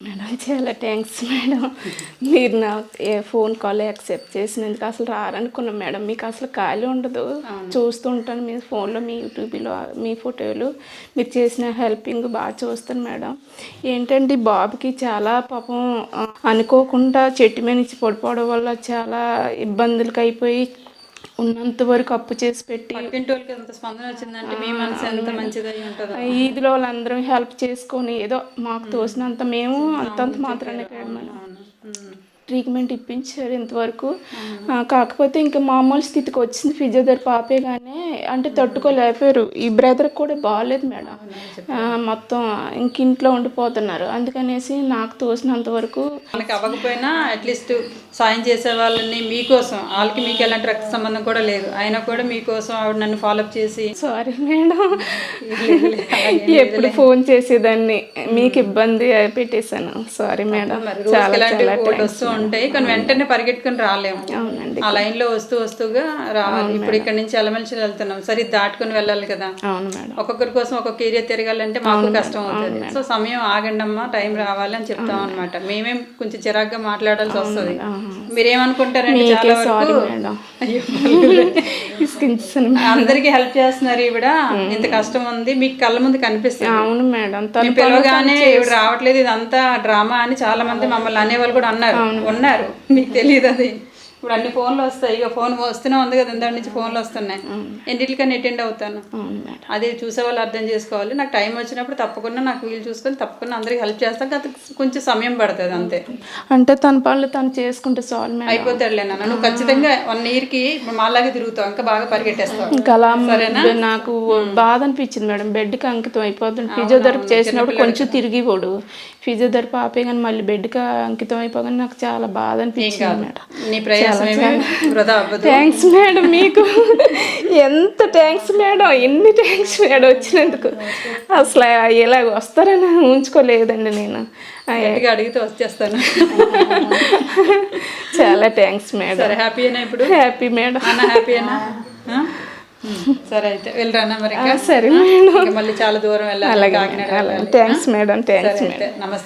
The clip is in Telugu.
మేడం చాలా థ్యాంక్స్ మేడం. మీరు నా ఏ ఫోన్ కాల్ యాక్సెప్ట్ చేసినందుకు అసలు రారనుకున్నాం మేడం. మీకు అసలు ఖాళీ ఉండదు. చూస్తుంటాను మీ ఫోన్లో మీ యూట్యూబ్లో మీ ఫోటోలు మీరు చేసిన హెల్పింగ్ బాగా చూస్తాను మేడం. ఏంటంటే బాబుకి చాలా పాపం అనుకోకుండా చెట్టు మీద నుంచి పడిపోవడం వల్ల చాలా ఇబ్బందులకు అయిపోయి ఉన్నంత వరకు అప్పు చేసి పెట్టి పక్కింటి వాళ్ళకి ఎంత స్పందన వచ్చిందంటే మీ మనసు ఎంత మంచిదై ఉంటుందో ఈదిలో వాళ్ళందరం హెల్ప్ చేసుకొని ఏదో మాకు తోసినంత మేము అంతంత మాత్రాన్ని. ఉమ్. ట్రీట్మెంట్ ఇప్పించారు ఇంతవరకు. కాకపోతే ఇంకా మామూలు స్థితికి వచ్చింది ఫిజియోథెరపీ పాపే కానీ అంటే తట్టుకోలేకపోయారు. ఈ బ్రదర్కి కూడా బాగాలేదు మేడం. మొత్తం ఇంక ఇంట్లో ఉండిపోతున్నారు. అందుకనేసి నాకు తోసినంత వరకు మనకి అవ్వకపోయినా అట్లీస్ట్ సాయం చేసే వాళ్ళని మీకోసం వాళ్ళకి మీకు ఎలాంటి రక్త సంబంధం కూడా లేదు. అయినా కూడా మీకోసం ఆవిడ నన్ను ఫాలోఅప్ చేసి సారీ మేడం. ఎప్పుడు ఫోన్ చేసేదాన్ని. మీకు ఇబ్బంది పెట్టేశాను. Sorry madam. చాలా చాలా ఉంటాయి కానీ వెంటనే పరిగెట్టుకుని రాలేము. అవునండి. ఆ లైన్లో వస్తూ వస్తూగా రావాలి ఇప్పుడు ఇక్కడ నుంచి ఎలమంచి వెళ్తున్నాం. సరే దాటుకుని వెళ్ళాలి కదా. అవును మేడం. ఒక్కొక్కరి కోసం ఒక్కొక్క ఏరియా తిరగాలంటే మాకు కష్టం అవుతుంది. సో సమయం ఆగండి అమ్మా టైం రావాలి అని చెప్తాం అనమాట మేమేం కొంచెం చిరాగ్గా మాట్లాడాల్సి వస్తుంది. మీరేమనుకుంటారండి చాలా సారీ మేడం. అందరికి హెల్ప్ చేస్తున్నారు ఈవిడ. ఇంత కష్టం ఉంది. మీకు కళ్ళ ముందు కనిపిస్తుంది. అవును మేడం. పిలవగానే ఈవిడ రావట్లేదు. ఇదంతా డ్రామా అని చాలా మంది మమ్మల్ని అనేవాళ్ళు కూడా అన్నారు. ఉన్నారు. మీకు తెలియదు అది. ఇప్పుడు అన్ని ఫోన్లు వస్తాయి. ఇక ఫోన్ వస్తూనే ఉంది కదా ఇందాటి నుంచి ఫోన్లు వస్తున్నాయి. ఎన్నిటికన్నా అటెండ్ అవుతాను? అదే చూసే వాళ్ళు అర్థం చేసుకోవాలి. నాకు టైం వచ్చినప్పుడు తప్పకుండా నాకు వీలు చూసుకొని తప్పకుండా అందరికి హెల్ప్ చేస్తాను కాకపోతే కొంచెం సమయం పడుతుంది అంతే. అంటే తన పనులు తను చేసుకుంటే మేడం. అయిపోతాడులే నాన్న. నువ్వు ఖచ్చితంగా వన్ ఇయర్కి మాలాగే తిరుగుతావు. ఇంకా బాగా పరిగెట్టేస్తావు. ఇంకా అలా నాకు బాధ అనిపించింది మేడం. బెడ్కి అంకితం అయిపోతుంది. ఫిజియోథెరపీ చేసినప్పుడు కొంచెం తిరిగి పోడు ఫిజియోథెరపీ ఆపే కానీ మళ్ళీ బెడ్కి అంకితం అయిపోగానే నాకు చాలా బాధ అనిపించింది థ్యాంక్స్ మేడం మీకు. ఎంత థ్యాంక్స్ మేడం ఎన్ని థ్యాంక్స్ మేడం వచ్చినందుకు? అసలు ఇలా వస్తారని ఉంచుకోలేదండి నేను. అడిగితే వచ్చేస్తాను. చాలా థ్యాంక్స్ మేడం సరే హ్యాపీయేనా ఇప్పుడు? Happy madam? ఉమ్, సరే అయితే వెళ్ళరానా మరి? సరే మళ్ళీ చాలా దూరం వెళ్ళాలి. థ్యాంక్స్ మేడం థ్యాంక్స్ మేడం నమస్తే.